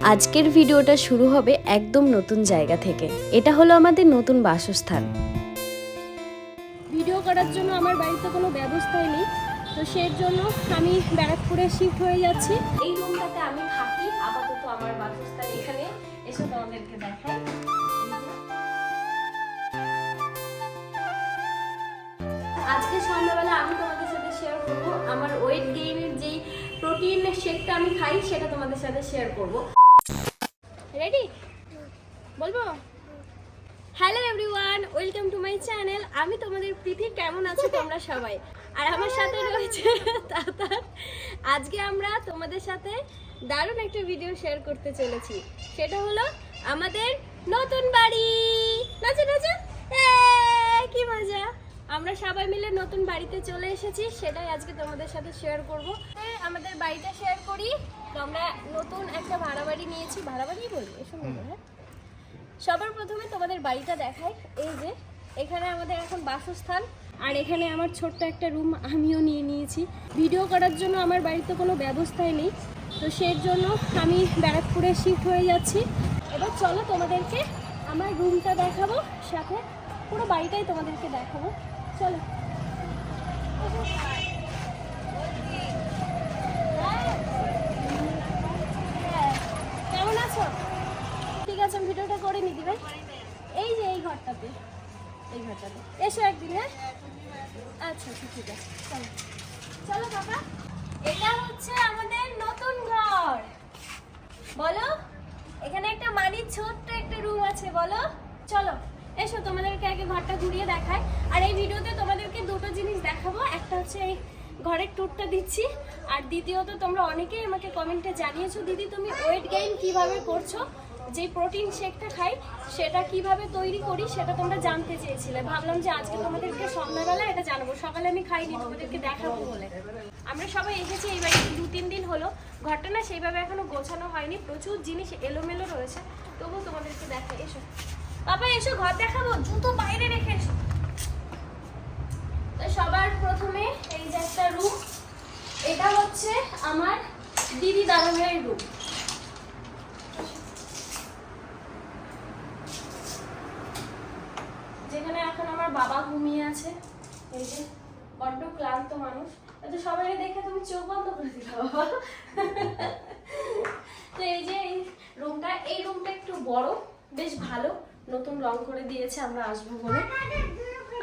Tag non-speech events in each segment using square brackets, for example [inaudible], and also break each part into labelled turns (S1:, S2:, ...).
S1: আজকের ভিডিওটা শুরু হবে একদম নতুন জায়গা থেকে। এটা হলো আমাদের নতুন বাসস্থান।
S2: ভিডিও করার জন্য আমার বাড়িতে কোনো ব্যবস্থাই নেই। তো সেই জন্য আমি ব্যারাকপুরে শিফট হয়ে যাচ্ছি। এই রুমটাতে আমি থাকি। আপাতত আমার বাসস্থান এখানে। এসে তোমাদেরকে দেখাই। আজকে সন্ধ্যাবেলা আমি তোমাদের সাথে শেয়ার করব। আমার ওয়েট গেইনের যেই প্রোটিন শেকটা আমি খাই, সেটা তোমাদের সাথে শেয়ার করব। রেডি বলব? Hello everyone welcome to my channel আমি তোমাদের প্রীতি, কেমন আছো তোমরা সবাই? আর আমার সাথে রয়েছে তাতা। আজকে আমরা তোমাদের সাথে দারুণ একটা ভিডিও শেয়ার করতে চলেছি। সেটা হলো আমাদের নতুন বাড়ি। নাচো নাচো। কি মজা। আমরা সবাই মিলে নতুন বাড়িতে চলে এসেছি সেটাই আজকে তোমাদের সাথে শেয়ার করব। আমাদের বাড়িটা শেয়ার করি। তো আমরা নতুন একটা ভাড়া বাড়ি নিয়েছি। ভাড়া বাড়ি বলব? এসব হ্যাঁ? সবার প্রথমে তোমাদের বাড়িটা দেখাই। এই যে এখানে আমাদের এখন বাসস্থান। আর এখানে আমার ছোট্ট একটা রুম আমিও নিয়ে নিয়েছি। ভিডিও করার জন্য আমার বাড়িতে কোনো ব্যবস্থাই নেই। তো সেই জন্য আমি ব্যারাকপুরে শিফট হয়ে যাচ্ছি। এবার চলো তোমাদেরকে আমার রুমটা দেখাবো। সাথে পুরো বাড়িটাই তোমাদেরকে দেখাবো। চলো। কেমন আছো? ঠিক আছে ভিডিওটা করে নি এই যে এই ঘরটাতে এই ঘরটাতে। এসো একদিন হ্যাঁ? আচ্ছা আচ্ছা ঠিক আছে, চলো। চলো, বাবা। এটা হচ্ছে আমাদের নতুন ঘর। বলো, এখানে একটা মানির ছোট্ট একটা রুম আছে, বলো। চলো। এসো, তোমাদেরকে আগে ঘরটা ঘুরিয়ে দেখায় আর এই ভিডিওতে তোমাদেরকে দুটো জিনিস দেখাবো। একটা হচ্ছে এই ঘরের ট্যুরটা দিচ্ছি। আর দ্বিতীয়ত তোমরা অনেকেই আমাকে কমেন্টে জানিয়েছো, দিদি, তুমি ওয়েট গেইন কীভাবে করছ? যে প্রোটিন শেকটা খাই, সেটা কীভাবে তৈরি করি, সেটা তোমরা জানতে চেয়েছিলে। ভাবলাম যে আজকে তোমাদেরকে সন্ধ্যাবেলা এটা জানাব। সকালে আমি খাইনি, তোমাদেরকে দেখাবো বলে। আমরা সবাই এসেছি এই বাড়িতে দু, তিন দিন হলো। ঘরটা না সেইভাবে এখনও গোছানো হয়নি। প্রচুর জিনিস এলোমেলো রয়েছে। তবুও তোমাদেরকে দেখা এসো। বাবা, এসো, ঘর দেখাবো। জুতো বাইরে রেখে তো সবার প্রথমে এই যে একটা রুম এটা হচ্ছে আমার দিদি দাদা ভাইয়ের রুম যেখানে এখন আমার বাবা ঘুমিয়ে আছে। এই যে, বড্ড ক্লান্ত মানুষ। তো সবাই দেখে তুমি চোখ বন্ধ করে দিলে তো এই যে এই রুমটা এই রুমটা একটু বড়, বেশ ভালো। নতুন রং করে দিয়েছে আমরা আসব বলে।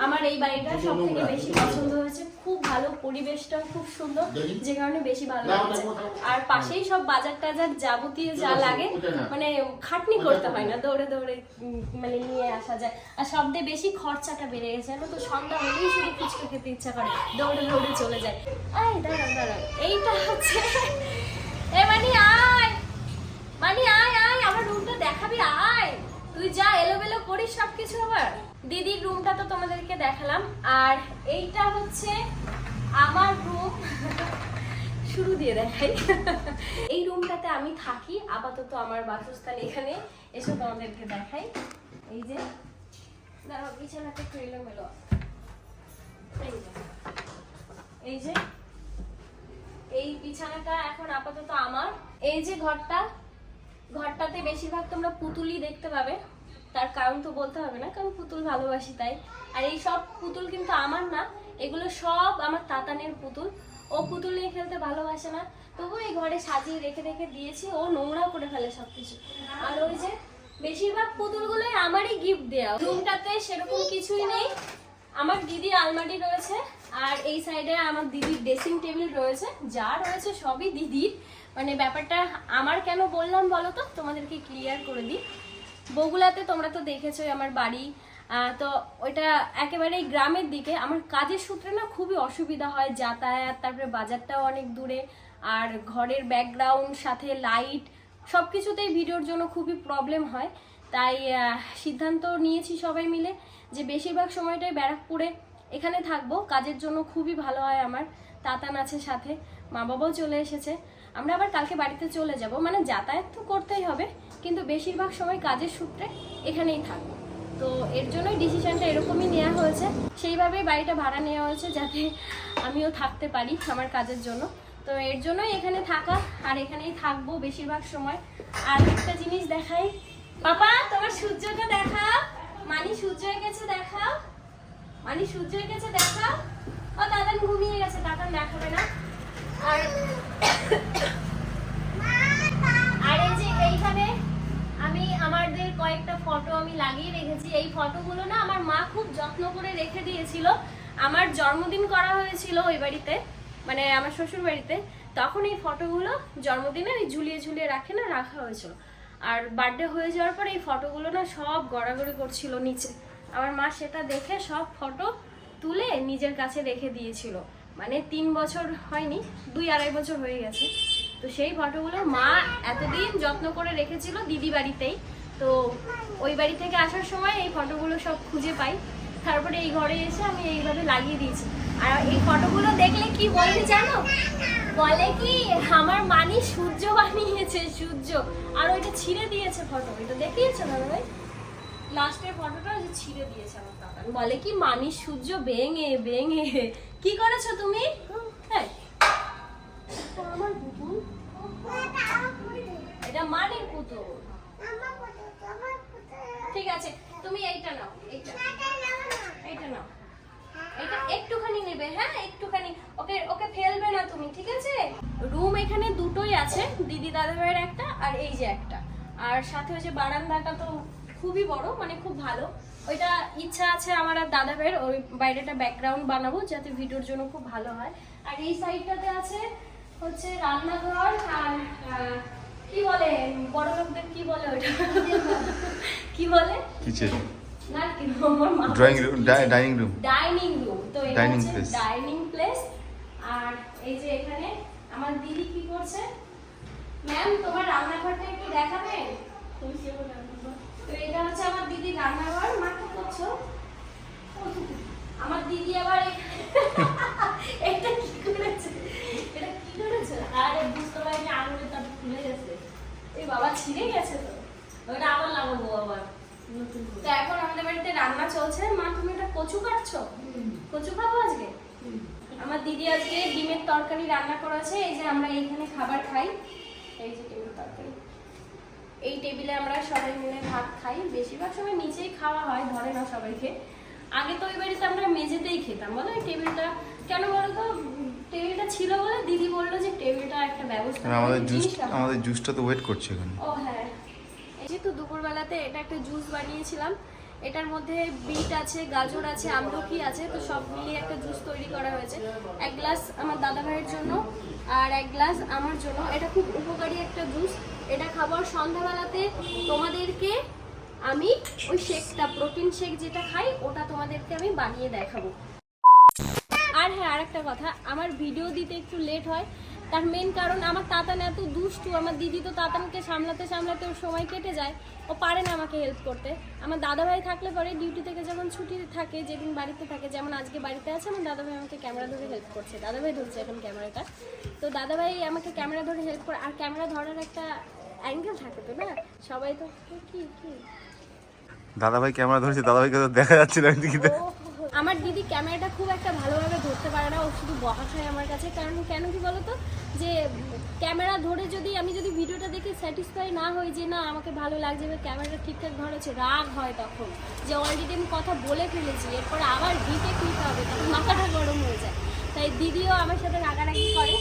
S2: আমার এই বাড়িটা সব থেকে বেশি পছন্দ হয়েছে। খুব ভালো পরিবেশটাও খুব সুন্দর যে কারণে বেশি ভালো লাগছে। আর পাশেই সব বাজার টাজার যাবতীয় যা লাগে মানে খাটনি করতে হয় না দৌড়ে দৌড়ে মানে নিয়ে আসা যায়। আর সবচেয়ে বেশি খরচাটা বেড়ে গেছে জানো তো সন্ধ্যা হলেই শুধু ফুচকা খেতে ইচ্ছা করে দৌড়ে দৌড়ে চলে যায়। আয় দাঁড়াও দাঁড়াও এইটা হচ্ছে এ মানে আয় সবকিছু আবার দিদির রুমটা তো তোমাদেরকে দেখালাম। আর এইটা হচ্ছে আমার রুম [laughs] শুরু দিয়ে দেখাই। [laughs] এই রুমটাতে আমি থাকি। আপাতত আমার বাসস্থান এখানে। এসে তোমাদেরকে দেখাই। এই যে। দাঁড়াও বিছানাটা একটু এলোমেলো। এই যে। এই বিছানাটা এখন আপাতত আমার। এই যে ঘরটা। ঘরটাতে বেশিরভাগ তোমরা পুতুলই দেখতে পাবে। তার কারণ তো বলতে হবে না, কারণ পুতুল ভালোবাসি তাই। আর এই সব পুতুল কিন্তু আমার না, এগুলো সব আমার তাতানের পুতুল। ও পুতুল নিয়ে খেলতে ভালোবাসে না তবু এই ঘরে সাজিয়ে রেখে রেখে দিয়েছি, ও নোংরা করে ফেলে সবকিছু। আর ওই যে বেশিরভাগ পুতুলগুলোই আমারই গিফট দেওয়া রুমটাতে সেরকম কিছুই নেই। আমার দিদির আলমারি রয়েছে, আর এই সাইডে আমার দিদির ড্রেসিং টেবিল রয়েছে, যা রয়েছে সবই দিদির। মানে ব্যাপারটা আমার কেন বললাম বলো তো? তোমাদেরকে ক্লিয়ার করে দিই। বগুলাতে তোমরা তো দেখেছোই আমার বাড়ি। তো ওইটা একেবারেই গ্রামের দিকে। আমার কাজের সূত্রে না খুবই অসুবিধা হয় যাতায়াত, তারপরে বাজারটাও অনেক দূরে। আর ঘরের ব্যাকগ্রাউন্ড সাথে লাইট সব কিছুতেই ভিডিওর জন্য খুবই প্রবলেম হয়। তাই সিদ্ধান্ত নিয়েছি সবাই মিলে যে বেশিরভাগ সময়টাই ব্যারাকপুরে এখানে থাকব। কাজের জন্য খুবই ভালো হয় আমার। তাতান আছে সাথে। মা বাবাও চলে এসেছে। আমরা আবার কালকে বাড়িতে চলে যাব। মানে যাতায়াত তো করতেই হবে, কিন্তু বেশিরভাগ সময় কাজের সূত্রে এখানেই থাকব। তো এর জন্যই ডিসিশনটা এরকমই নেওয়া হয়েছে। সেইভাবেই বাড়িটা ভাড়া নেওয়া হয়েছে যাতে আমিও থাকতে পারি আমার কাজের জন্য। তো এর জন্যই এখানে থাকা আর এখানেই থাকব বেশিরভাগ সময়। আর একটা জিনিস দেখাই। পাপা, তোমার সূর্যটা দেখাও। মানি সূর্য গেছে দেখাও। মানি সূর্য গেছে দেখাও। ও দাদান ঘুমিয়ে গেছে দাদান দেখাবে না। আর আর এই যে এইখানে আমি আমাদের কয়েকটা ফটো আমি লাগিয়ে রেখেছি। এই ফটোগুলো না আমার মা খুব যত্ন করে রেখে দিয়েছিল। আমার জন্মদিন করা হয়েছিল ওই বাড়িতে মানে আমার শ্বশুর বাড়িতে। তখন এই ফটোগুলো জন্মদিনে ওই ঝুলিয়ে ঝুলিয়ে রাখে না, রাখা হয়েছিল। আর বার্থডে হয়ে যাওয়ার পর এই ফটোগুলো না সব গড়াগড়ি করছিল নিচে। আমার মা সেটা দেখে সব ফটো তুলে নিজের কাছে রেখে দিয়েছিল। মানে তিন বছর হয়নি, দুই আড়াই বছর হয়ে গেছে। তো সেই ফটোগুলো মা এতদিন যত্ন করে রেখেছিল দিদি বাড়িতেই। তো ওই বাড়ি থেকে আসার সময় এই ফটোগুলো সব খুঁজে পাই। তারপরে এই ঘরে এসে আমি এইভাবে লাগিয়ে দিয়েছি। আর এই ফটোগুলো দেখলে কি বলতে জানো? বলে কি, আমার মানি সূর্য বানিয়েছে, সূর্য। আর ওইটা ছিঁড়ে দিয়েছে ফটো। এটা দেখিয়েছো দাদা ভাই? লাস্টের ফটোটা যে ছিঁড়ে দিয়েছে আমার কাকা বলে কি মানি সূর্য বেঙে বেঙে কি করেছ তুমি? হ্যাঁ। এটা আমার পুতুল। এটা মানির পুতুল। ঠিক আছে তুমি এইটা নাও এইটা। এইটা নাও। এটা একটুখানি নেবে হ্যাঁ একটুখানি। ওকে ওকে ফেলবে না তুমি ঠিক আছে? রুম এখানে দুটোই আছে দিদি দাদা ভাইয়ের একটা আর এই যে একটা। আর সাথে ওই যে বারান্দাটা তো খুবই বড় মানে খুব ভালো। ওইটা ইচ্ছা আছে আমার আর দাদা ভাইয়ের ওই বাইরেটা ব্যাকগ্রাউন্ড বানাবো যাতে ভিডিওর জন্য খুব ভালো হয়। আর এই সাইডটাতে আছে হচ্ছে রান্নাঘর আর কি বলে বড় লোকদের কি বলে ওইটা? কি বলে?
S3: কিচেন
S2: আমার
S3: drawing room dining room
S2: dining room তো এটা
S3: Dining
S2: হচ্ছে ডাইনিং প্লেস আর এই যে এখানে আমার দিদি কি করছে? ম্যাম তোমার রান্নাঘরটা একটু দেখাবেন? তো এটা হচ্ছে আমার মা করছ? আমার দিদি আবার [laughs] এটা কি আরে বুঝতে বাবা গেছে তো। ওটা আবার লাগাবো আবার। তো এখন আমাদের বাড়িতে রান্না চলছে। মা, তুমি এটা কচু কাটছো? কচু আমার দিদি আজকে ডিমের তরকারি রান্না করেছে। এই যে আমরা এইখানে খাবার খাই। এই যে এই টেবিলে আমরা সবাই মিলে ভাত খাই। বেশিরভাগ সময় নিচেই খাওয়া হয় ধরে না সবাইকে। আগে তো ওই বাড়িতে আমরা মেঝেতেই খেতাম। বলো এই টেবিলটা কেন বলো তো? টেবিলটা ছিল বলে দিদি বলল যে টেবিলটা একটা ব্যবস্থা
S3: আমাদের জুস আমাদের জুসটা তো ওয়েট করছে এখানে।
S2: ও হ্যাঁ। এই যে তো দুপুরবেলাতে এটা একটা জুস বানিয়েছিলাম। এটার মধ্যে বিট আছে, গাজর আছে আমলকি আছে, তো সব মিলিয়ে একটা জুস তৈরি করা হয়েছে। এক গ্লাস আমার দাদা ভাইয়ের জন্য আর এক গ্লাস আমার জন্য। এটা খুব উপকারী একটা জুস। এটা খাবার সন্ধ্যাবেলাতে তোমাদেরকে আমি ওই শেকটা, প্রোটিন শেক যেটা খাই, ওটা তোমাদেরকে আমি বানিয়ে দেখাবো। আর হ্যাঁ আর একটা কথা, আমার ভিডিও দিতে একটু লেট হয় তার মেন কারণ আমার তাতান এত দুষ্টু আমার দিদি তো তাতানকে সামলাতে সামলাতে ওর সময় কেটে যায় ও পারে না আমাকে হেল্প করতে। আমার দাদাভাই থাকলে পরে ডিউটি থেকে যখন ছুটি থাকে যেদিন বাড়িতে থাকে যেমন আজকে বাড়িতে আছে আমার দাদাভাই আমাকে ক্যামেরা ধরে হেল্প করছে। দাদাভাই ধরছে এখন ক্যামেরাটা তো দাদাভাই আমাকে ক্যামেরা ধরে হেল্প করে আর ক্যামেরা ধরার একটা অ্যাঙ্গেল থাকে তো না? সবাই তো কি কি?
S3: দাদাভাই ক্যামেরা ধরেছে দাদা ভাইকে তো দেখা যাচ্ছে না
S2: আমার দিদি ক্যামেরাটা খুব একটা ভালোভাবে ধরতে পারে না, ও শুধু বকা হয় আমার কাছে। কারণ কেন কি বলতো? যে ক্যামেরা ধরে যদি আমি যদি ভিডিওটা দেখে স্যাটিসফাই না হই যে না, আমাকে ভালো লাগছে বা ক্যামেরাটা ঠিকঠাক ধরেছে রাগ হয় তখন। যে অলরেডি আমি কথা বলে ফেলেছি, এরপর আবার রিটেক নিতে হবে? তখন মাথাটা গরম হয়ে যায়। তাই দিদিও আমার সাথে রাগারাগি করে।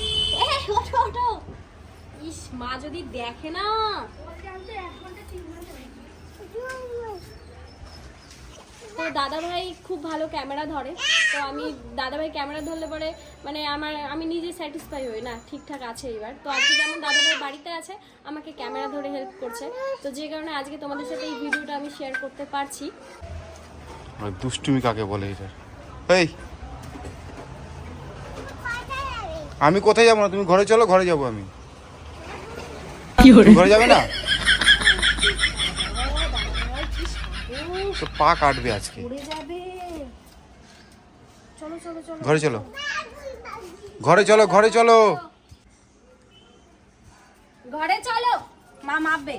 S2: ওঠো ওঠো। ইস, মা যদি দেখে না। তো দাদা ভাই খুব ভালো ক্যামেরা ধরে। তো আমি দাদা ভাই ক্যামেরা ধরলে পরে মানে আমার আমি নিজে স্যাটিসফাই হই। না ঠিকঠাক আছে এবার। তো আজকে যেমন দাদা ভাই বাড়িতে আছে আমাকে ক্যামেরা ধরে হেল্প করছে। তো যে কারণে আজকে তোমাদের সাথে এই ভিডিওটা আমি শেয়ার করতে পারছি।
S3: আর দুষ্টুমি কাকে বলে এটা? এই! আমি কোথায় যাব না? তুমি ঘরে চলো ঘরে যাব আমি। ঘরে যাবে না? তো পা কাটবে আজকে।
S2: উড়ে যাবে। চলো চলো চলো।
S3: ঘরে চলো। ঘরে চলো ঘরে চলো।
S2: ঘরে চলো। মা মাপবে।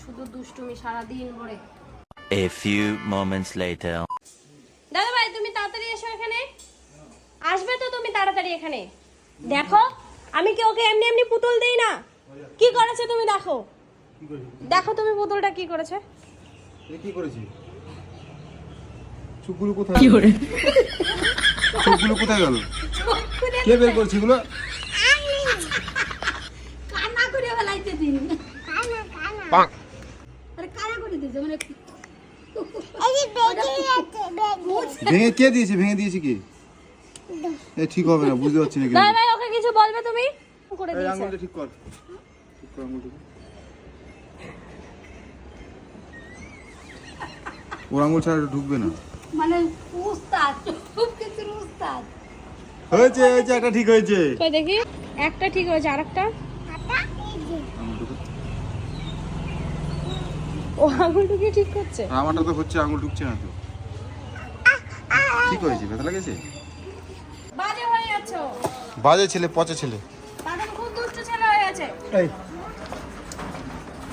S2: শুধু দুষ্টুমি সারাদিন ভরে।
S4: A few moments later.
S2: দাদা ভাই তুমি তাড়াতাড়ি এসো এখানে। আসবে তো তুমি তাড়াতাড়ি এখানে। দেখো আমি কি ওকে এমনি এমনি পুতুল দেই না? কি করেছে তুমি দেখো। দেখো তুমি পুতুলটা কি করেছে।
S3: কি চুপগুলো কোথায় কি করে? চুপগুলো কোথায় গেল? কে বের করছে এগুলো?
S2: কান্না করে ফেলাইতে দিন। আরে কান্না। করে দিয়েছে? মানে
S3: ভেঙে কে দিয়েছে? ভেঙে দিয়েছে কি? এ ঠিক হবে না বুঝতে পারছি না
S2: ভাই
S3: কিন্তু।
S2: ভাই ওকে কিছু বলবে তুমি? করে দিয়েছে।
S3: আঙুলটা ঠিক কর। ঠিক কর আঙুলটা। ওর আঙুল ছাড়া ঢুকবে না।
S2: মানে উস্তাদ সব কিছুর উস্তাদ।
S3: হয়েছে হয়েছে একটা ঠিক হয়েছে।
S2: কই দেখি? একটা ঠিক হয়েছে আরেকটা? ও আঙুলটাকে ঠিক করছে?
S3: আমারটা তো হচ্ছে আঙুল ঢুকছে না তো। ঠিক হয়েছে ব্যথা লেগেছে?
S2: বাজে হয়ে যাচ্ছ
S3: বাজে ছেলে পচা ছেলে।
S2: দাদা খুব দুষ্ট ছেলে হয়ে গেছে।
S3: এই।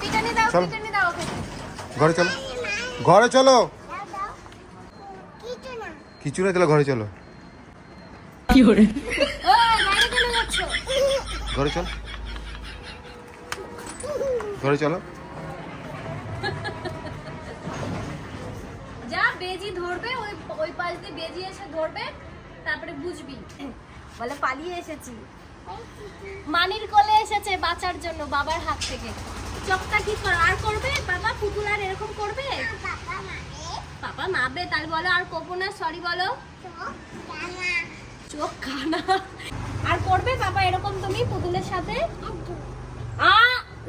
S2: পিটানি দাও
S3: চল।
S2: পিটানি দাও
S3: ঘরে চলো। ঘরে চলো। কিছু না। তাহলে ঘরে চলো।
S2: ও বাইরে
S3: ঘরে চল। ঘরে চলো।
S2: যা বেজি ধরবে ওই ওই পাশ দিয়ে বেজি এসে ধরবে তারপরে বুঝবি। বলে পালিয়ে এসেছি। মানির কোলে এসেছে বাঁচার জন্য বাবার হাত থেকে। চোখটা কি কর আর করবে? বাবা পুতুল আর এরকম করবে? পাপা মারবে। তাহলে বলো আর করব না? সরি বলো। চোখ কানা। আর করবে? বাবা এরকম তুমি পুতুলের সাথে? আ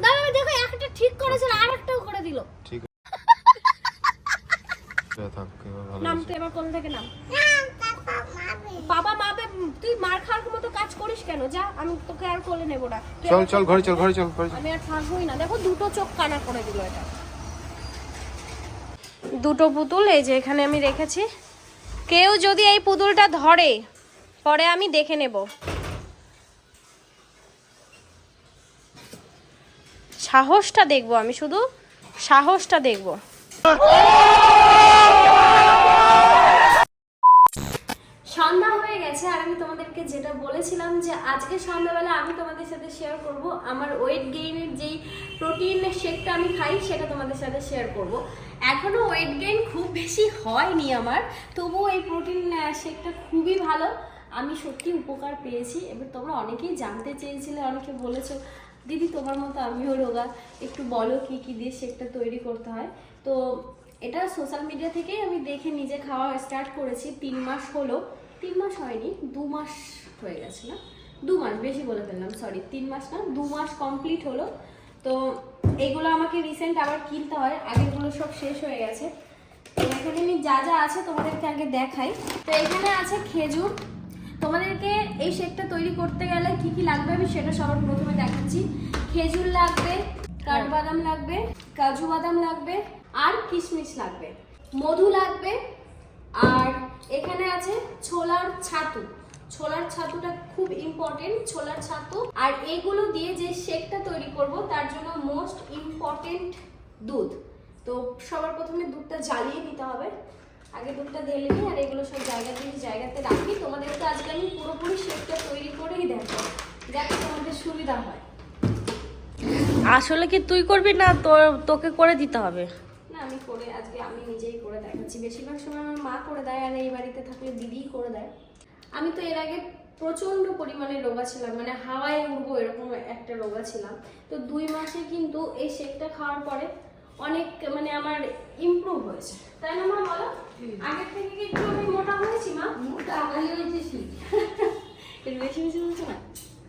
S2: দাদা দেখো একটা ঠিক করেছিল আর একটাও করে দিল।
S3: ঠিক
S2: নাম তো এবার কোন থেকে নাম। বাবা মাবে তুই মার খাওয়ার মতো কাজ করিস কেন? যা আমি তোকে আর কোলে নেব না।
S3: চল চল ঘরে চল ঘরে চল ঘরে
S2: আমি আর থাকবোই না। দেখো দুটো চোখ কানা করে দিল এটা। দুটো পুতুল এই যে এখানে আমি রেখেছি। কেউ যদি এই পুতুলটা ধরে পরে আমি দেখে নেব। সাহসটা দেখব আমি শুধু। সাহসটা দেখব। সন্ধ্যা হয়ে গেছে আর আমি তোমাদেরকে যেটা বলেছিলাম যে আজকে সন্ধ্যাবেলা আমি তোমাদের সাথে শেয়ার করব আমার ওয়েট গেইনের যেই প্রোটিন শেকটা আমি খাই সেটা তোমাদের সাথে শেয়ার করব। এখনও ওয়েট গেইন খুব বেশি হয়নি আমার, তবুও এই প্রোটিন শেকটা খুবই ভালো। আমি সত্যি উপকার পেয়েছি। এবার তোমরা অনেকেই জানতে চেয়েছিলে, অনেকে বলেছ, দিদি, তোমার মতো আমিও রোগা। একটু বলো কি কি দিয়ে শেকটা তৈরি করতে হয়? তো এটা সোশ্যাল মিডিয়া থেকেই আমি দেখে নিজে খাওয়া স্টার্ট করেছি। তিন মাস হলো। তিন মাস হয়নি, দু মাস হয়ে গেছে না? দু মাস, বেশি বলে ফেললাম সরি তিন মাস না, দু মাস কমপ্লিট হলো। তো এইগুলো আমাকে রিসেন্ট আবার কিনতে হয়, আগেরগুলো সব শেষ হয়ে গেছে। এখানে আমি যা যা আছে তোমাদেরকে আগে দেখাই। তো এখানে আছে খেজুর। তোমাদেরকে এই শেকটা তৈরি করতে গেলে কি কি লাগবে আমি সেটা সবার প্রথমে দেখাচ্ছি। খেজুর লাগবে, কাঠবাদাম লাগবে, কাজু বাদাম লাগবে, আর কিশমিশ লাগবে। মধু লাগবে, আর এখানে আছে ছোলার ছাতু। ছোলার ছাতুটা খুব ইম্পর্টেন্ট ছোলার ছাতু। আর এগুলো দিয়ে যে শেকটা তৈরি করব, তার জন্য মোস্ট ইম্পর্টেন্ট দুধ। তো সবার প্রথমে দুধটা জ্বালিয়ে নিতে হবে। আগে দুধটা ঢেলে নিই আর এগুলো সব জায়গা দিয়ে জায়গাতে রাখি। তোমাদেরকে আজকে আমি পুরোপুরি শেকটা তৈরি করেই দেখো যাতে তোমাদের সুবিধা হয়।
S1: আসলে কি তুই করবি না তোর তোকে করে দিতে হবে।
S2: আমি করে আজকে আমি নিজেই করে দেখাচ্ছি। বেশিরভাগ সময় আমার মা করে দেয় আর এই বাড়িতে থাকলে দিদিই করে দেয়। আমি তো এর আগে প্রচণ্ড পরিমাণে রোগা ছিলাম মানে হাওয়ায় উঠবো এরকম একটা রোগা ছিলাম। তো দুই মাসে কিন্তু এই শেকটা খাওয়ার পরে অনেক মানে আমার ইমপ্রুভ হয়েছে। তাই না মা বলো? আগের থেকে কি একটু আমি মোটা হয়েছি মা? মোটা হয়েছি [laughs] একটু বেশি বেশি বলছো না?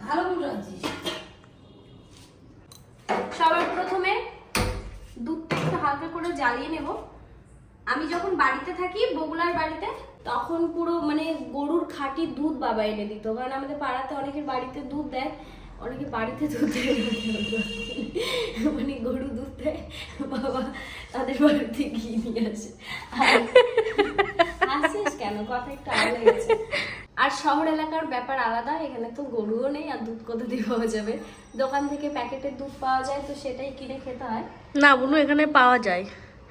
S2: ভালো মোটা হচ্ছিস সবার প্রথমে দুধটা একটু হালকা করে জ্বালিয়ে নেব। আমি যখন বাড়িতে থাকি, বগুলার বাড়িতে, তখন পুরো মানে গরুর খাঁটি দুধ বাবা এনে দিত। কারণ আমাদের পাড়াতে অনেকের বাড়িতে দুধ দেয়, অনেকে বাড়িতে দুধ দেয়। মানে গরু দুধ দেয়, বাবা তাদের বাড়িতে ঘি নিয়ে আসে। আসিস কেন? কথা একটু আলাদা গেছে আর শহর এলাকার ব্যাপার আলাদা এখানে তো গরুও নেই আর দুধ কোথা দিয়ে পাওয়া যাবে? দোকান থেকে প্যাকেটের দুধ পাওয়া যায় তো সেটাই কিনে খেতে হয়।
S1: না বুনু এখানে পাওয়া যায়।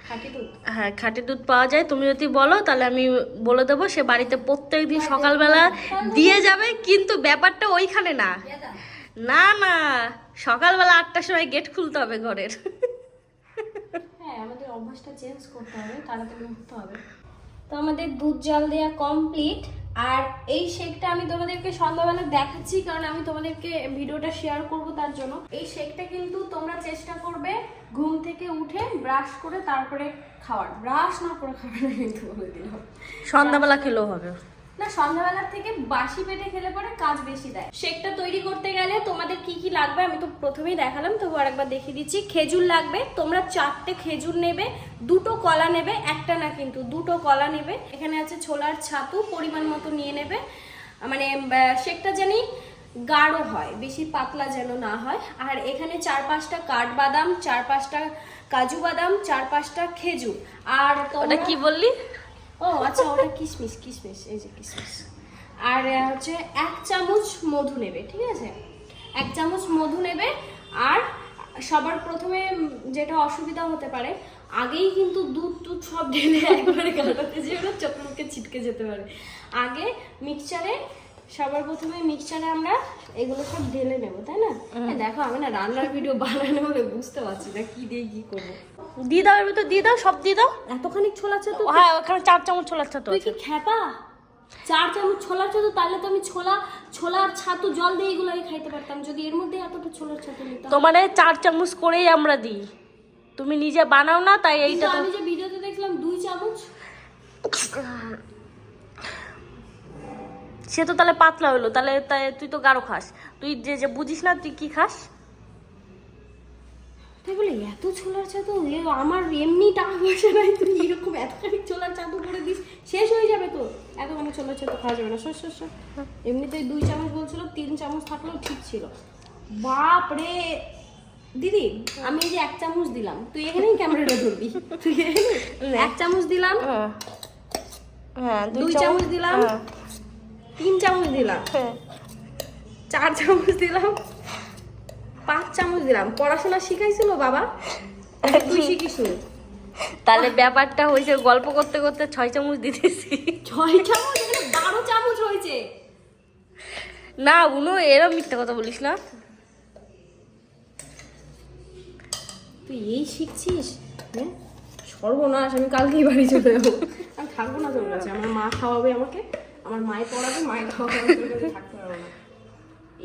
S2: খাঁটি দুধ?
S1: হ্যাঁ খাঁটি দুধ পাওয়া যায়। তুমি যদি বলো তাহলে আমি বলে দেবো সে বাড়িতে প্রত্যেক দিন সকালবেলা দিয়ে যাবে কিন্তু ব্যাপারটা ওইখানে না।
S5: না না সকালবেলা আটটার সময় গেট খুলতে হবে ঘরের।
S2: হ্যাঁ আমাদের অভ্যাসটা চেঞ্জ করতে হবে তাড়াতাড়ি উঠতে হবে। তো আমাদের দুধ জল দেওয়া কমপ্লিট আর এই শেকটা আমি তোমাদেরকে সন্ধ্যাবেলা দেখাচ্ছি, কারণ আমি তোমাদেরকে ভিডিওটা শেয়ার করব তার জন্য। এই শেকটা কিন্তু তোমরা চেষ্টা করবে ঘুম থেকে উঠে ব্রাশ করে তারপরে খাওয়ার। ব্রাশ না করে খাবে না কিন্তু বলে দিলাম
S5: সন্ধ্যাবেলা খেলেও হবে।
S2: না সন্ধ্যাবেলার থেকে বাসি পেটে খেলে পরে কাজ বেশি দেয়। শেকটা তৈরি করতে গেলে তোমাদের কি কি লাগবে আমি তো প্রথমেই দেখালাম তবু আরেকবার দেখিয়ে দিচ্ছি। খেজুর লাগবে তোমরা চারটে খেজুর নেবে দুটো কলা নেবে একটা না কিন্তু দুটো কলা নেবে। এখানে আছে ছোলার ছাতু পরিমাণ মতো নিয়ে নেবে। মানে শেকটা জানি গাঢ় হয় বেশি পাতলা যেন না হয়। আর এখানে চার পাঁচটা কাঠবাদাম চার পাঁচটা কাজু বাদাম চার পাঁচটা খেজুর। আর তোমরা
S5: কি বললি?
S2: ও আচ্ছা ওটা কিশমিশ কিশমিশ এই যে কিশমিশ আর হচ্ছে এক চামচ মধু নেবে, ঠিক আছে? এক চামচ মধু নেবে, আর সবার প্রথমে যেটা অসুবিধা হতে পারে, আগেই কিন্তু দুধ টুধ সব ঢেলে একবারে কাটাতে যেয়ে চোখ মুখে ছিটকে যেতে পারে। আগে মিক্সচারে সবার প্রথমে মিক্সচারে আমরা এগুলো সব ঢেলে নেব তাই না? দেখো আমি না রান্নার ভিডিও বানানো বলে বুঝতে পারছি না কি দিয়ে কি করব।
S5: দিয়ে দাও এর ভিতর দিয়ে দাও সব দিয়ে দাও।
S2: এতখানি ছোলা তো?
S5: হ্যাঁ ওখানে চার চামচ ছোলার ছাতু
S2: তুই কি খ্যাপা? চার চামচ ছোলার ছাতু তাহলে তো আমি ছোলা ছোলার ছাতু জল দিয়ে এগুলো আমি খাইতে পারতাম। যদি এর মধ্যে এতটা ছোলার ছাতু নিতাম।
S5: তোমার এই চার চামচ করেই আমরা দিই। তুমি নিজে বানাও না তাই এইটা
S2: আমি যে ভিডিওতে দেখলাম দুই চামচ। [laughs]
S5: সে তো তাহলে পাতলা হলো তাহলে তাই তুই তো গাঢ় খাস। তুই যে যে বুঝিস না তুই কি খাস?
S2: তাই বলে এত ছোলার ছাতু এ আমার এমনি টাকা পয়সা নাই তুই এরকম এতখানি ছোলার ছাতু করে দিস শেষ হয়ে যাবে তো। এতখানি ছোলার ছাতু খাওয়া যাবে না। সর সর সর এমনিতেই দুই চামচ বলছিল তিন চামচ থাকলেও ঠিক ছিল। বাপ রে! দিদি আমি এই যে এক চামচ দিলাম। তুই এখানেই ক্যামেরাটা ধরবি। তুই এক চামচ দিলাম।
S5: হ্যাঁ
S2: দুই চামচ দিলাম।
S5: হ্যাঁ।
S2: তিন চামচ দিলাম।
S5: হ্যাঁ।
S2: চার চামচ দিলাম। পাঁচ চামচ দিলাম। পড়াশোনা শিখাইছিল বাবা। তুই শিখিস?
S5: তাহলে ব্যাপারটা হয়েছে গল্প করতে করতে ছয় চামচ দিতেছি।
S2: ছয় চামচ? বারো চামচ হয়েছে।
S5: না উনো এরম মিথ্যা কথা বলিস না।
S2: তুই এই শিখছিস? হ্যাঁ? সর্বনাশ আমি কালকেই বাড়ি চলে যাব। আমি থাকব না তোর কাছে। আমার মা খাওয়াবে আমাকে। আমার মায়ে পড়াবে, মায়ের কাছে থাকতে পারব না।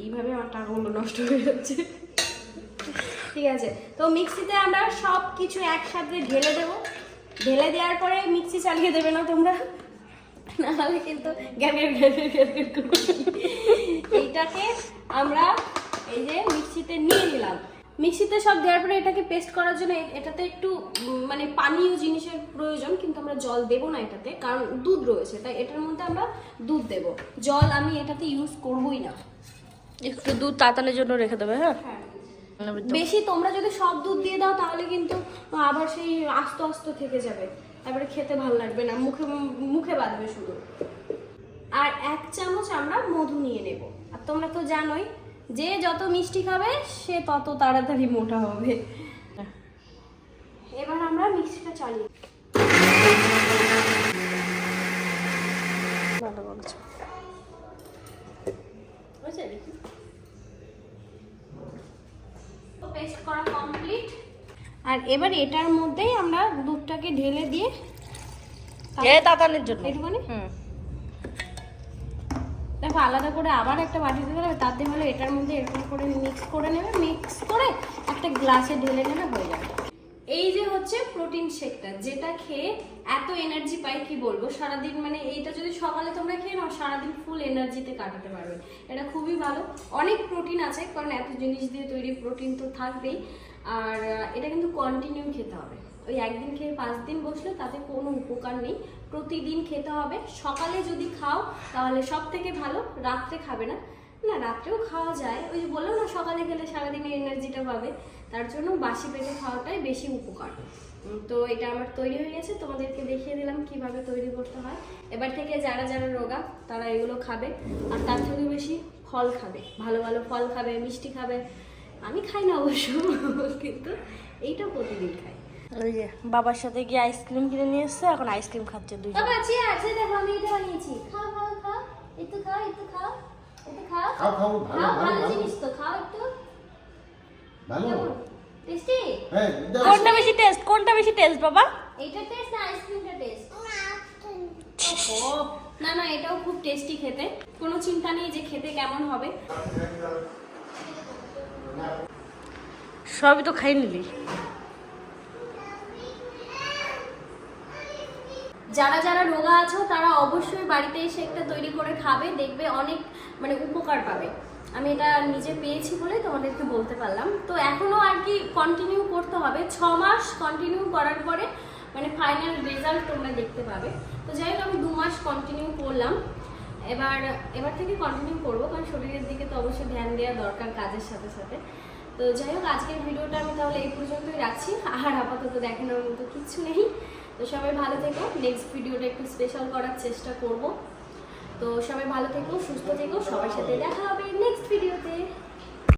S2: এইভাবে আমার টাকাগুলো নষ্ট হয়ে যাচ্ছে। ঠিক আছে, তো মিক্সিতে আমরা সব কিছু একসাথে ঢেলে দেবো। ঢেলে দেওয়ার পরে মিক্সি চালিয়ে দেবে না তোমরা। নাহলে কিন্তু এইটাকে আমরা এই যে মিক্সিতে নিয়ে নিলাম। মিক্সিতে সব দেওয়ার পরে এটাকে পেস্ট করার জন্য এটাতে একটু মানে পানীয় জিনিসের প্রয়োজন কিন্তু আমরা জল দেবো না এটাতে কারণ দুধ রয়েছে তাই এটার মধ্যে আমরা দুধ দেবো। জল আমি এটাতে ইউজ করবোই না।
S5: একটু দুধ তাতানোর জন্য রেখে দেবে হ্যাঁ?
S2: বেশি তোমরা যদি সব দুধ দিয়ে দাও তাহলে কিন্তু আবার সেই আস্ত আস্ত থেকে যাবে। তারপরে খেতে ভালো লাগবে না মুখে মুখে বাঁধবে শুধু। আর এক চামচ আমরা মধু নিয়ে নেব। আর তোমরা তো জানোই যে যত মিষ্টি খাবে সে তত তাড়াতাড়ি মোটা হবে। এবার আমরা মিক্সিটা চালিয়ে
S5: ভালো বলছো।
S2: হয়েছে পেস্ট করা কমপ্লিট আর এবার এটার মধ্যেই আমরা দুধটাকে ঢেলে দিয়ে
S5: তাতানোর জন্য।
S2: একটুখানি?
S5: হুম।
S2: দেখো, আলাদা করে আবার একটা বাটি দিতে হবে তাতে হলে এটার মধ্যে এরকম করে মিক্স করে নেবে মিক্স করে একটা গ্লাসে ঢেলে নেবে, হয়ে যাবে। এই যে হচ্ছে প্রোটিন শেকটা যেটা খেয়ে এত এনার্জি পাই, কি বলব? সারাদিন মানে এইটা যদি সকালে তোমরা খেয়ে নাও, সারাদিন ফুল এনার্জিতে কাটাতে পারবে। এটা খুবই ভালো। অনেক প্রোটিন আছে, কারণ এত জিনিস দিয়ে তৈরি প্রোটিন তো থাকবেই। আর এটা কিন্তু কন্টিনিউ খেতে হবে। ওই একদিন খেয়ে পাঁচ দিন বসলে তাতে কোনো উপকার নেই। প্রতিদিন খেতে হবে। সকালে যদি খাও, তাহলে সব থেকে ভালো, রাত্রে খাবে না। না, রাত্রেও খাওয়া যায়। ওই যে বললাম না, সকালে খেলে সারাদিনের এনার্জিটা পাবে। তার জন্য বাসি পেটে খাওয়াটাই বেশি উপকার। তো এটা আমার তৈরি হয়ে গেছে। তোমাদেরকে দেখিয়ে দিলাম কীভাবে তৈরি করতে হয়। এবার থেকে যারা যারা রোগা, তারা এগুলো খাবে। আর তার থেকে বেশি ফল খাবে। ভালো ভালো ফল খাবে, মিষ্টি খাবে। আমি খাই না অবশ্য, কিন্তু এইটা প্রতিদিন খাই।
S5: ওই যে বাবার সাথে গিয়ে আইসক্রিম কিনে নিয়ে এসছে এখন আইসক্রিম খাচ্ছে দুই
S2: বাবা আছে আছে দেখো আমি এটা বানিয়েছি। খাও খাও খাও। একটু খাও একটু খাও। এটা খাও।
S6: খাও খাও ভালো ভালো
S2: জিনিস তো খাও একটু।
S6: ভালো।
S2: টেস্টি?
S6: হ্যাঁ
S5: কোনটা বেশি টেস্ট? কোনটা বেশি টেস্ট বাবা?
S2: এইটা টেস্ট না আইসক্রিমটা টেস্ট? না না এটাও খুব টেস্টি খেতে। কোনো চিন্তা নেই যে খেতে কেমন হবে।
S5: সবই তো খাই নিলি।
S2: যারা যারা রোগা আছো, তারা অবশ্যই বাড়িতে এসে একটা তৈরি করে খাবে, দেখবে অনেক মানে উপকার পাবে। আমি এটা নিজে পেয়েছি বলে তোমাদেরকে বলতে পারলাম। তো এখনও আর কি কন্টিনিউ করতে হবে। ছ মাস কন্টিনিউ করার পরে মানে ফাইনাল রেজাল্ট তোমরা দেখতে পাবে। তো যাই হোক, আমি দু মাস কন্টিনিউ করলাম। এবার এবার থেকে কন্টিনিউ করব, কারণ শরীরের দিকে তো অবশ্যই ধ্যান দেওয়া দরকার কাজের সাথে সাথে। তো যাই হোক, আজকের ভিডিওটা আমি তাহলে এই পর্যন্তই রাখছি। আর আপাতত দেখানোর মতো কিচ্ছু নেই। তো সবাই ভালো থেকো। নেক্সট ভিডিওটা একটু স্পেশাল করার চেষ্টা করব। তো সবাই ভালো থেকো, সুস্থ থেকো, সবার সাথে দেখা হবে নেক্সট ভিডিওতে